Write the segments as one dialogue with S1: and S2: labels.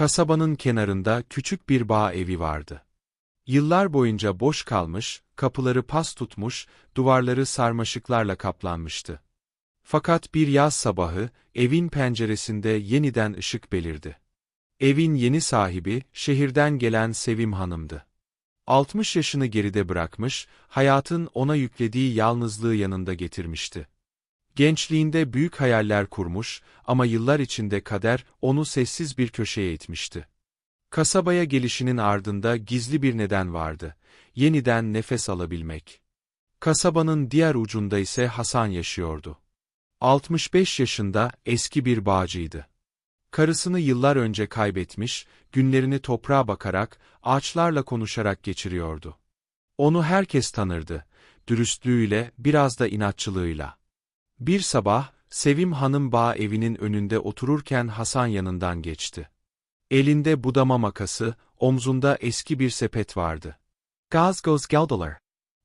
S1: Kasabanın kenarında küçük bir bağ evi vardı. Yıllar boyunca boş kalmış, kapıları pas tutmuş, duvarları sarmaşıklarla kaplanmıştı. Fakat bir yaz sabahı, evin penceresinde yeniden ışık belirdi. Evin yeni sahibi, şehirden gelen Sevim Hanım'dı. 60 yaşını geride bırakmış, hayatın ona yüklediği yalnızlığı yanında getirmişti. Gençliğinde büyük hayaller kurmuş ama yıllar içinde kader onu sessiz bir köşeye itmişti. Kasabaya gelişinin ardında gizli bir neden vardı. Yeniden nefes alabilmek. Kasabanın diğer ucunda ise Hasan yaşıyordu. 65 yaşında eski bir bağcıydı. Karısını yıllar önce kaybetmiş, günlerini toprağa bakarak, ağaçlarla konuşarak geçiriyordu. Onu herkes tanırdı, dürüstlüğüyle, biraz da inatçılığıyla. Bir sabah, Sevim Hanım bağ evinin önünde otururken Hasan yanından geçti. Elinde budama makası, omzunda eski bir sepet vardı. Gaz göz geldiler.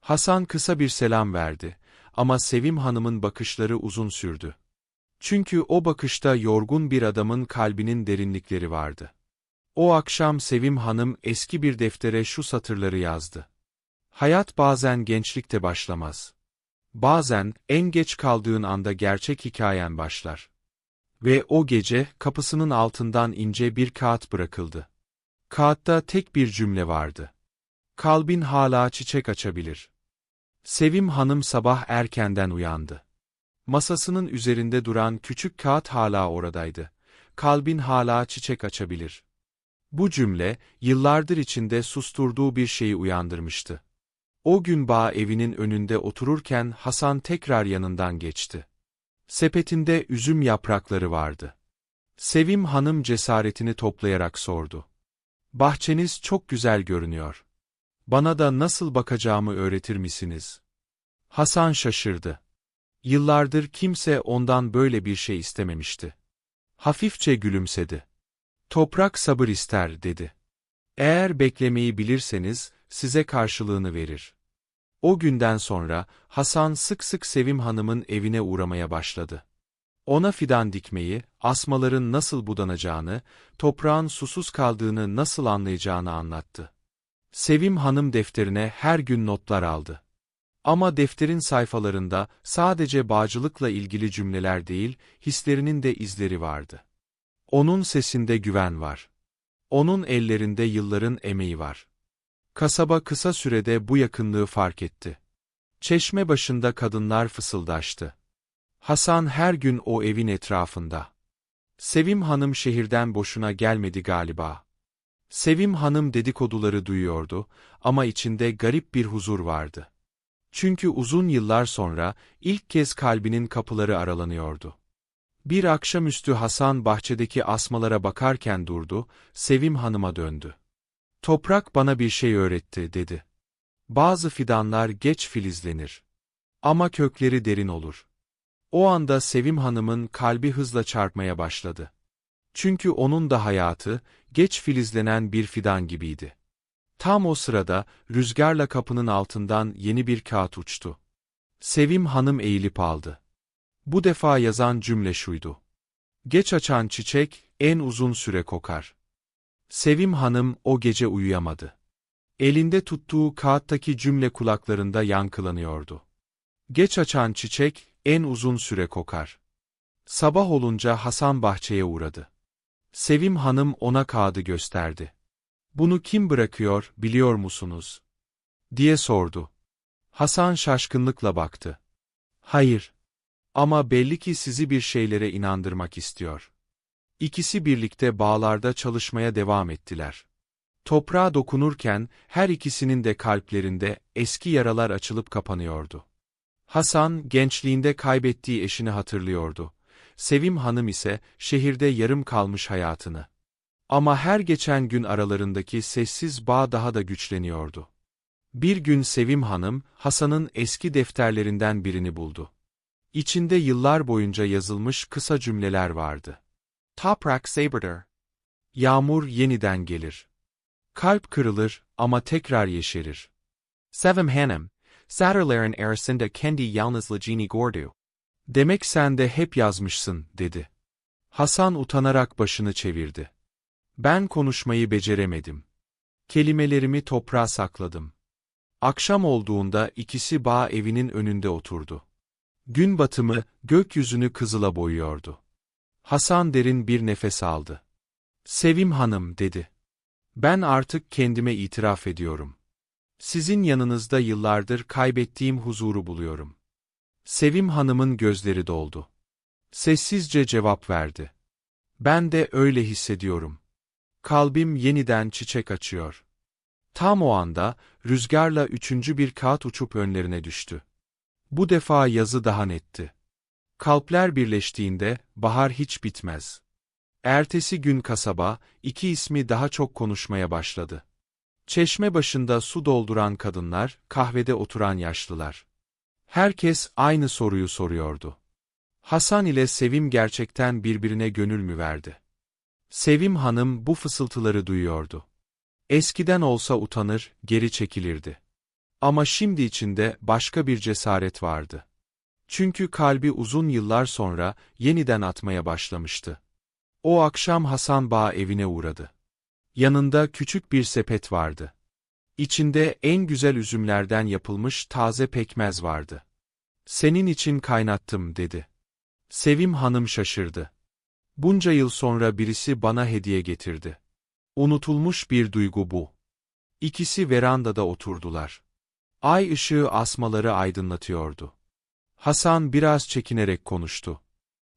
S1: Hasan kısa bir selam verdi ama Sevim Hanım'ın bakışları uzun sürdü. Çünkü o bakışta yorgun bir adamın kalbinin derinlikleri vardı. O akşam Sevim Hanım eski bir deftere şu satırları yazdı. Hayat bazen gençlikte başlamaz. Bazen, en geç kaldığın anda gerçek hikayen başlar. Ve o gece, kapısının altından ince bir kağıt bırakıldı. Kağıtta tek bir cümle vardı. Kalbin hala çiçek açabilir. Sevim Hanım sabah erkenden uyandı. Masasının üzerinde duran küçük kağıt hala oradaydı. Kalbin hala çiçek açabilir. Bu cümle, yıllardır içinde susturduğu bir şeyi uyandırmıştı. O gün bağ evinin önünde otururken Hasan tekrar yanından geçti. Sepetinde üzüm yaprakları vardı. Sevim Hanım cesaretini toplayarak sordu. Bahçeniz çok güzel görünüyor. Bana da nasıl bakacağımı öğretir misiniz? Hasan şaşırdı. Yıllardır kimse ondan böyle bir şey istememişti. Hafifçe gülümsedi. Toprak sabır ister dedi. Eğer beklemeyi bilirseniz, size karşılığını verir. O günden sonra, Hasan sık sık Sevim Hanım'ın evine uğramaya başladı. Ona fidan dikmeyi, asmaların nasıl budanacağını, toprağın susuz kaldığını nasıl anlayacağını anlattı. Sevim Hanım defterine her gün notlar aldı. Ama defterin sayfalarında sadece bağcılıkla ilgili cümleler değil, hislerinin de izleri vardı. Onun sesinde güven var. Onun ellerinde yılların emeği var. Kasaba kısa sürede bu yakınlığı fark etti. Çeşme başında kadınlar fısıldaştı. Hasan her gün o evin etrafında. Sevim Hanım şehirden boşuna gelmedi galiba. Sevim Hanım dedikoduları duyuyordu ama içinde garip bir huzur vardı. Çünkü uzun yıllar sonra ilk kez kalbinin kapıları aralanıyordu. Bir akşamüstü Hasan bahçedeki asmalara bakarken durdu, Sevim Hanım'a döndü. Toprak bana bir şey öğretti, dedi. Bazı fidanlar geç filizlenir. Ama kökleri derin olur. O anda Sevim Hanım'ın kalbi hızla çarpmaya başladı. Çünkü onun da hayatı, geç filizlenen bir fidan gibiydi. Tam o sırada, rüzgarla kapının altından yeni bir kağıt uçtu. Sevim Hanım eğilip aldı. Bu defa yazan cümle şuydu. Geç açan çiçek, en uzun süre kokar. Sevim Hanım o gece uyuyamadı. Elinde tuttuğu kağıttaki cümle kulaklarında yankılanıyordu. Geç açan çiçek, en uzun süre kokar. Sabah olunca Hasan bahçeye uğradı. Sevim Hanım ona kağıdı gösterdi. Bunu kim bırakıyor, biliyor musunuz? diye sordu. Hasan şaşkınlıkla baktı. Hayır. Ama belli ki sizi bir şeylere inandırmak istiyor. İkisi birlikte bağlarda çalışmaya devam ettiler. Toprağa dokunurken her ikisinin de kalplerinde eski yaralar açılıp kapanıyordu. Hasan gençliğinde kaybettiği eşini hatırlıyordu. Sevim Hanım ise şehirde yarım kalmış hayatını. Ama her geçen gün aralarındaki sessiz bağ daha da güçleniyordu. Bir gün Sevim Hanım, Hasan'ın eski defterlerinden birini buldu. İçinde yıllar boyunca yazılmış kısa cümleler vardı. Toprak sabırdır. Yağmur yeniden gelir. Kalp kırılır ama tekrar yeşerir. Sevim Hanım, Satırların arasında kendi yalnızlığını gördü. Demek sen de hep yazmışsın, dedi. Hasan utanarak başını çevirdi. Ben konuşmayı beceremedim. Kelimelerimi toprağa sakladım. Akşam olduğunda ikisi bağ evinin önünde oturdu. Gün batımı gökyüzünü kızıla boyuyordu. Hasan derin bir nefes aldı. Sevim hanım dedi. Ben artık kendime itiraf ediyorum. Sizin yanınızda yıllardır kaybettiğim huzuru buluyorum. Sevim hanımın gözleri doldu. Sessizce cevap verdi. Ben de öyle hissediyorum. Kalbim yeniden çiçek açıyor. Tam o anda, rüzgarla üçüncü bir kağıt uçup önlerine düştü. Bu defa yazı daha netti. Kalpler birleştiğinde, bahar hiç bitmez. Ertesi gün kasaba, iki ismi daha çok konuşmaya başladı. Çeşme başında su dolduran kadınlar, kahvede oturan yaşlılar. Herkes aynı soruyu soruyordu. Hasan ile Sevim gerçekten birbirine gönül mü verdi? Sevim hanım bu fısıltıları duyuyordu. Eskiden olsa utanır, geri çekilirdi. Ama şimdi içinde başka bir cesaret vardı. Çünkü kalbi uzun yıllar sonra yeniden atmaya başlamıştı. O akşam Hasan Bağ evine uğradı. Yanında küçük bir sepet vardı. İçinde en güzel üzümlerden yapılmış taze pekmez vardı. Senin için kaynattım dedi. Sevim hanım şaşırdı. Bunca yıl sonra birisi bana hediye getirdi. Unutulmuş bir duygu bu. İkisi verandada oturdular. Ay ışığı asmaları aydınlatıyordu. Hasan biraz çekinerek konuştu.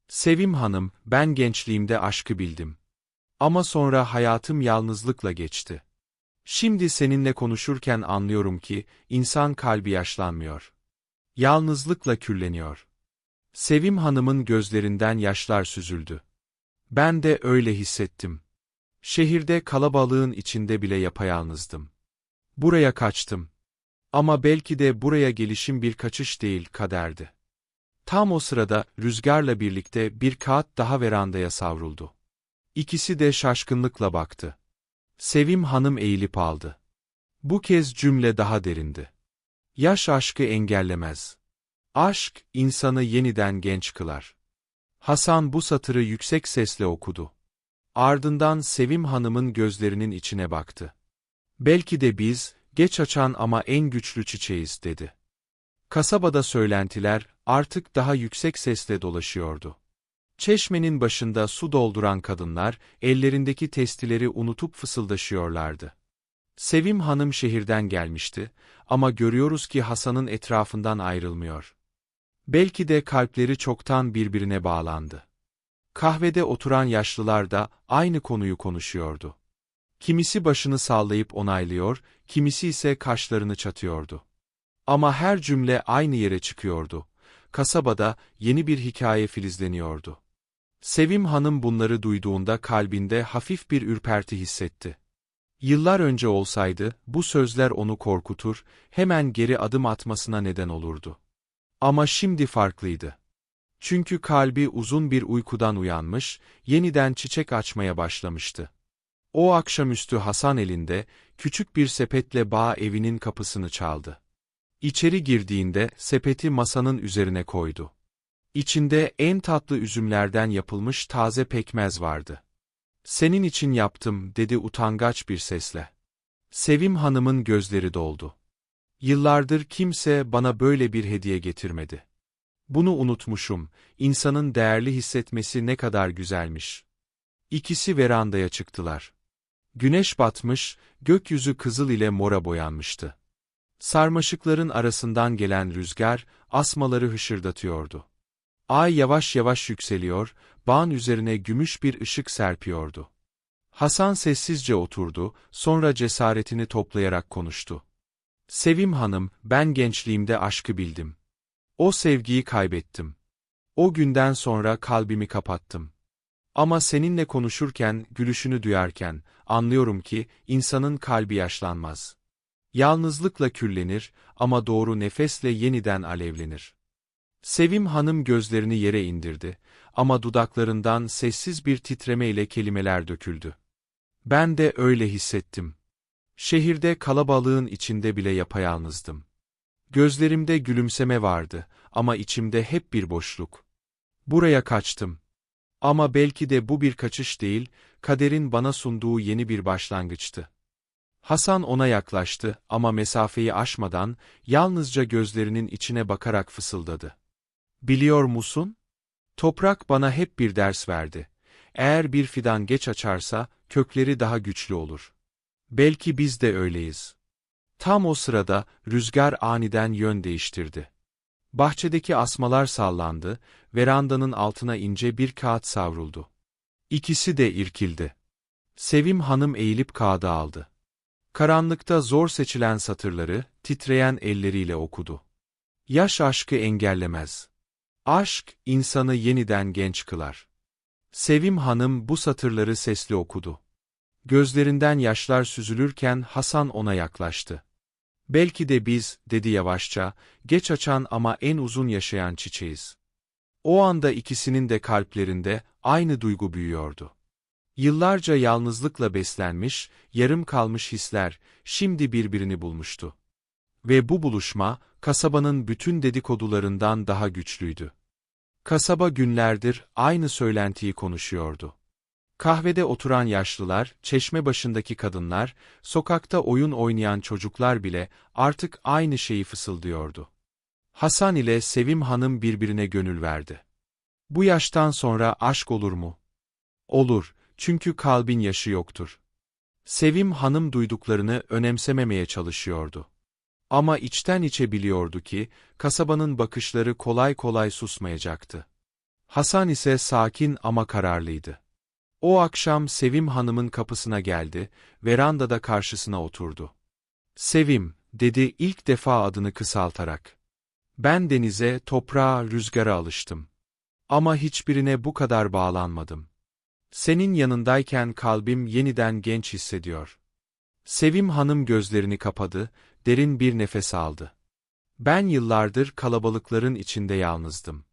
S1: Sevim hanım, ben gençliğimde aşkı bildim. Ama sonra hayatım yalnızlıkla geçti. Şimdi seninle konuşurken anlıyorum ki, insan kalbi yaşlanmıyor. Yalnızlıkla külleniyor. Sevim hanımın gözlerinden yaşlar süzüldü. Ben de öyle hissettim. Şehirde kalabalığın içinde bile yapayalnızdım. Buraya kaçtım. Ama belki de buraya gelişim bir kaçış değil kaderdi. Tam o sırada rüzgarla birlikte bir kağıt daha verandaya savruldu. İkisi de şaşkınlıkla baktı. Sevim hanım eğilip aldı. Bu kez cümle daha derindi. Yaş aşkı engellemez. Aşk, insanı yeniden genç kılar. Hasan bu satırı yüksek sesle okudu. Ardından Sevim Hanım'ın gözlerinin içine baktı. Belki de biz, geç açan ama en güçlü çiçeğiz dedi. Kasabada söylentiler, artık daha yüksek sesle dolaşıyordu. Çeşmenin başında su dolduran kadınlar, ellerindeki testileri unutup fısıldaşıyorlardı. Sevim Hanım şehirden gelmişti ama görüyoruz ki Hasan'ın etrafından ayrılmıyor. Belki de kalpleri çoktan birbirine bağlandı. Kahvede oturan yaşlılar da aynı konuyu konuşuyordu. Kimisi başını sallayıp onaylıyor, kimisi ise kaşlarını çatıyordu. Ama her cümle aynı yere çıkıyordu. Kasabada yeni bir hikaye filizleniyordu. Sevim Hanım bunları duyduğunda kalbinde hafif bir ürperti hissetti. Yıllar önce olsaydı, bu sözler onu korkutur, hemen geri adım atmasına neden olurdu. Ama şimdi farklıydı. Çünkü kalbi uzun bir uykudan uyanmış, yeniden çiçek açmaya başlamıştı. O akşamüstü Hasan elinde, küçük bir sepetle bağ evinin kapısını çaldı. İçeri girdiğinde sepeti masanın üzerine koydu. İçinde en tatlı üzümlerden yapılmış taze pekmez vardı. Senin için yaptım, dedi utangaç bir sesle. Sevim Hanım'ın gözleri doldu. Yıllardır kimse bana böyle bir hediye getirmedi. Bunu unutmuşum, insanın değerli hissetmesi ne kadar güzelmiş. İkisi verandaya çıktılar. Güneş batmış, gökyüzü kızıl ile mora boyanmıştı. Sarmaşıkların arasından gelen rüzgar, asmaları hışırdatıyordu. Ay yavaş yavaş yükseliyor, bağın üzerine gümüş bir ışık serpiyordu. Hasan sessizce oturdu, sonra cesaretini toplayarak konuştu. Sevim hanım, ben gençliğimde aşkı bildim. O sevgiyi kaybettim. O günden sonra kalbimi kapattım. Ama seninle konuşurken, gülüşünü duyarken, anlıyorum ki, insanın kalbi yaşlanmaz. Yalnızlıkla küllenir ama doğru nefesle yeniden alevlenir. Sevim hanım gözlerini yere indirdi ama dudaklarından sessiz bir titreme ile kelimeler döküldü. Ben de öyle hissettim. Şehirde kalabalığın içinde bile yapayalnızdım. Gözlerimde gülümseme vardı ama içimde hep bir boşluk. Buraya kaçtım. Ama belki de bu bir kaçış değil, kaderin bana sunduğu yeni bir başlangıçtı. Hasan ona yaklaştı ama mesafeyi aşmadan, yalnızca gözlerinin içine bakarak fısıldadı. Biliyor musun? Toprak bana hep bir ders verdi. Eğer bir fidan geç açarsa, kökleri daha güçlü olur. Belki biz de öyleyiz. Tam o sırada, rüzgar aniden yön değiştirdi. Bahçedeki asmalar sallandı, verandanın altına ince bir kağıt savruldu. İkisi de irkildi. Sevim hanım eğilip kağıdı aldı. Karanlıkta zor seçilen satırları, titreyen elleriyle okudu. Yaş aşkı engellemez. Aşk, insanı yeniden genç kılar. Sevim hanım bu satırları sesli okudu. Gözlerinden yaşlar süzülürken Hasan ona yaklaştı. Belki de biz, dedi yavaşça, geç açan ama en uzun yaşayan çiçeğiz. O anda ikisinin de kalplerinde aynı duygu büyüyordu. Yıllarca yalnızlıkla beslenmiş, yarım kalmış hisler, şimdi birbirini bulmuştu. Ve bu buluşma, kasabanın bütün dedikodularından daha güçlüydü. Kasaba günlerdir aynı söylentiyi konuşuyordu. Kahvede oturan yaşlılar, çeşme başındaki kadınlar, sokakta oyun oynayan çocuklar bile artık aynı şeyi fısıldıyordu. Hasan ile Sevim Hanım birbirine gönül verdi. Bu yaştan sonra aşk olur mu? Olur, çünkü kalbin yaşı yoktur. Sevim Hanım duyduklarını önemsememeye çalışıyordu. Ama içten içe biliyordu ki, kasabanın bakışları kolay kolay susmayacaktı. Hasan ise sakin ama kararlıydı. O akşam Sevim Hanım'ın kapısına geldi, verandada karşısına oturdu. Sevim, dedi ilk defa adını kısaltarak. Ben denize, toprağa, rüzgara alıştım. Ama hiçbirine bu kadar bağlanmadım. Senin yanındayken kalbim yeniden genç hissediyor. Sevim Hanım gözlerini kapadı, derin bir nefes aldı. Ben yıllardır kalabalıkların içinde yalnızdım.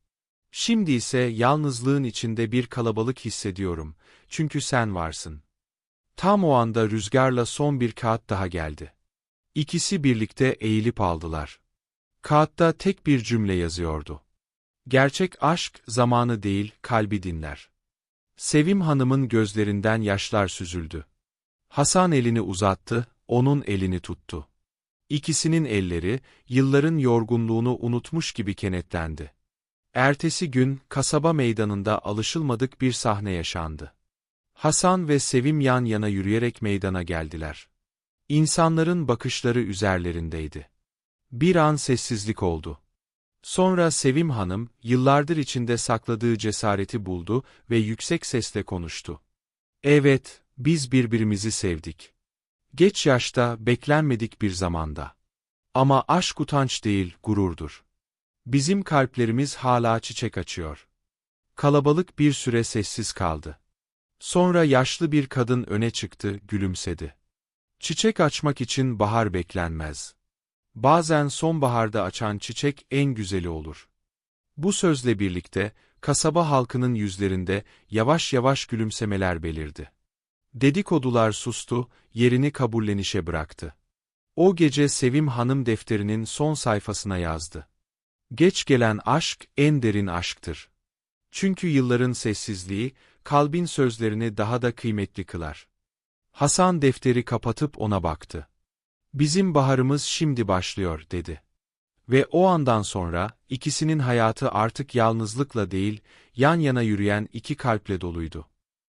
S1: Şimdi ise yalnızlığın içinde bir kalabalık hissediyorum, çünkü sen varsın. Tam o anda rüzgarla son bir kağıt daha geldi. İkisi birlikte eğilip aldılar. Kağıtta tek bir cümle yazıyordu. Gerçek aşk zamanı değil, kalbi dinler. Sevim Hanım'ın gözlerinden yaşlar süzüldü. Hasan elini uzattı, onun elini tuttu. İkisinin elleri, yılların yorgunluğunu unutmuş gibi kenetlendi. Ertesi gün, kasaba meydanında alışılmadık bir sahne yaşandı. Hasan ve Sevim yan yana yürüyerek meydana geldiler. İnsanların bakışları üzerlerindeydi. Bir an sessizlik oldu. Sonra Sevim Hanım, yıllardır içinde sakladığı cesareti buldu ve yüksek sesle konuştu. Evet, biz birbirimizi sevdik. Geç yaşta, beklenmedik bir zamanda. Ama aşk utanç değil, gururdur. Bizim kalplerimiz hala çiçek açıyor. Kalabalık bir süre sessiz kaldı. Sonra yaşlı bir kadın öne çıktı, gülümsedi. Çiçek açmak için bahar beklenmez. Bazen sonbaharda açan çiçek en güzeli olur. Bu sözle birlikte, kasaba halkının yüzlerinde yavaş yavaş gülümsemeler belirdi. Dedikodular sustu, yerini kabullenişe bıraktı. O gece Sevim Hanım defterinin son sayfasına yazdı. Geç gelen aşk en derin aşktır. Çünkü yılların sessizliği, kalbin sözlerini daha da kıymetli kılar. Hasan defteri kapatıp ona baktı. Bizim baharımız şimdi başlıyor, dedi. Ve o andan sonra, ikisinin hayatı artık yalnızlıkla değil, yan yana yürüyen iki kalple doluydu.